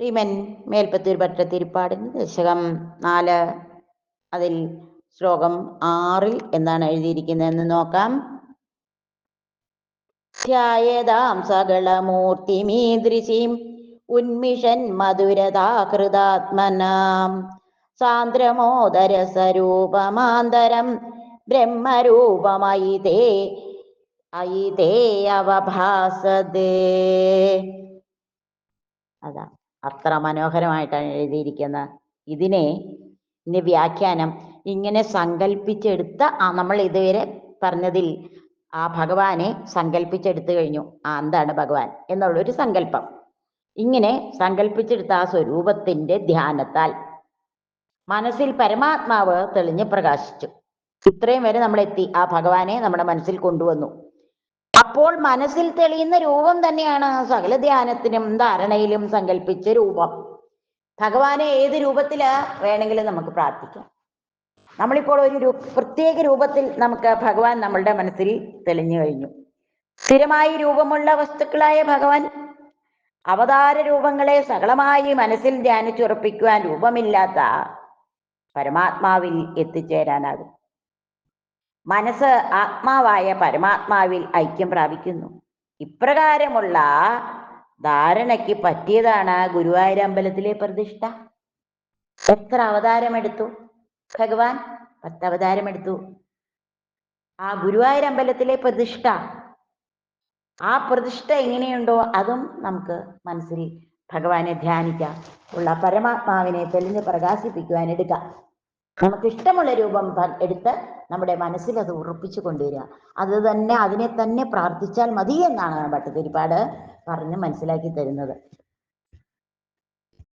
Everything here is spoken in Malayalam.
ശ്രീമൻ മേൽപ്പത്തൂർ ഭട്ടത്തിരിപ്പാടിന് ദശകം നാല്. അതിൽ ശ്ലോകം ആറിൽ എന്താണ് എഴുതിയിരിക്കുന്നതെന്ന് നോക്കാം. ധ്യായതാം സകളമൂർത്തിമീദൃശീം ഉന്മിഷൻ മധുരതാകൃതാത്മനാം സാന്ദ്രമോദരസരൂപമാന്തരം ബ്രഹ്മരൂപമയി തേ അയി തേ അവഭാസതേ അത്ര മനോഹരമായിട്ടാണ് എഴുതിയിരിക്കുന്നത്. ഇതിനെ ഇതിന്റെ വ്യാഖ്യാനം ഇങ്ങനെ സങ്കല്പിച്ചെടുത്ത ആ നമ്മൾ ഇതുവരെ പറഞ്ഞതിൽ ആ ഭഗവാനെ സങ്കല്പിച്ചെടുത്തു കഴിഞ്ഞു. ആ എന്താണ് ഭഗവാൻ എന്നുള്ളൊരു സങ്കല്പം. ഇങ്ങനെ സങ്കല്പിച്ചെടുത്ത ആ സ്വരൂപത്തിന്റെ ധ്യാനത്താൽ മനസ്സിൽ പരമാത്മാവ് തെളിഞ്ഞ് പ്രകാശിച്ചു. ഇത്രയും വരെ നമ്മൾ എത്തി ആ ഭഗവാനെ നമ്മുടെ മനസ്സിൽ കൊണ്ടുവന്നു. അപ്പോൾ മനസ്സിൽ തെളിയുന്ന രൂപം തന്നെയാണ് സകല ധ്യാനത്തിനും ധാരണയിലും സങ്കല്പിച്ച രൂപം. ഭഗവാനെ ഏത് രൂപത്തിൽ വേണമെങ്കിലും നമുക്ക് പ്രാർത്ഥിക്കാം. നമ്മളിപ്പോൾ ഒരു പ്രത്യേക രൂപത്തിൽ നമുക്ക് ഭഗവാൻ നമ്മളുടെ മനസ്സിൽ തെളിഞ്ഞു കഴിഞ്ഞു. സ്ഥിരമായി രൂപമുള്ള വസ്തുക്കളായ ഭഗവാൻ അവതാര രൂപങ്ങളെ സകലമായി മനസ്സിൽ ധ്യാനിച്ചുറപ്പിക്കുവാൻ രൂപമില്ലാത്ത പരമാത്മാവിൽ എത്തിച്ചേരാനാകും. മനസ്സ് ആത്മാവായ പരമാത്മാവിൽ ഐക്യം പ്രാപിക്കുന്നു. ഇപ്രകാരമുള്ള ധാരണയ്ക്ക് പറ്റിയതാണ് ഗുരുവായൂർ അമ്പലത്തിലെ പ്രതിഷ്ഠ. എത്ര അവതാരമെടുത്തു? ഭഗവാൻ പത്ത് അവതാരമെടുത്തു. ആ ഗുരുവായൂർ അമ്പലത്തിലെ പ്രതിഷ്ഠ ആ പ്രതിഷ്ഠ എങ്ങനെയുണ്ടോ അതും നമുക്ക് മനസ്സിൽ ഭഗവാനെ ധ്യാനിക്കാം. ഉള്ള പരമാത്മാവിനെ തെളിഞ്ഞ് പ്രകാശിപ്പിക്കുവാൻ എടുക്കാം. നമുക്ക് ഇഷ്ടമുള്ള രൂപം എടുത്ത് നമ്മുടെ മനസ്സിൽ അത് ഉറപ്പിച്ചു കൊണ്ടുവരിക. അത് തന്നെ അതിനെ തന്നെ പ്രാർത്ഥിച്ചാൽ മതി എന്നാണ് ഭട്ടതിരിപ്പാട് പറഞ്ഞ് മനസ്സിലാക്കി തരുന്നത്.